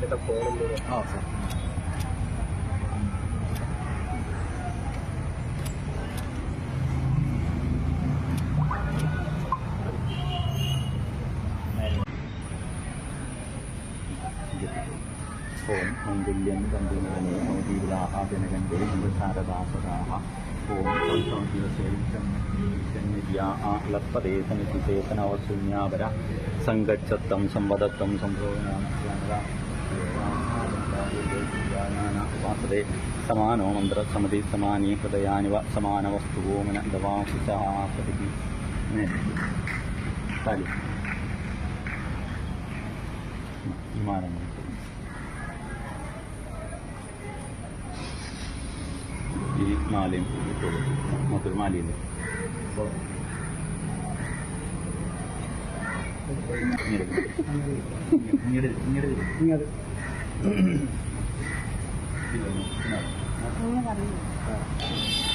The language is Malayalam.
ചേട്ടാ ഫോണൊന്നും ആ സാർ ഓം മംഗല്യം തന്തുനാനേ മോദീവിലാഹാജനകന്റെ ശാരദാസദാഹ ഓം ലപ്പതേ സമിതിചേതനവശൂന്യാപര സങ്കച്ചത്തം സംവദത്തം സംഭോഗനാമേ സമാനോ മന്ത്രസമതി സമാനീ ഹൃദയാനിവ സമാനവസ്തു ഓമന ദവാംശാപതി താലി വിമാനങ്ങൾ. ഈ മാലയും ഇട്ടോളൂ. മൊത്തം മാലയില്ലേ ഇങ്ങോട്ട് ഇങ്ങോട്ട് അങ്ങനെ പറഞ്ഞു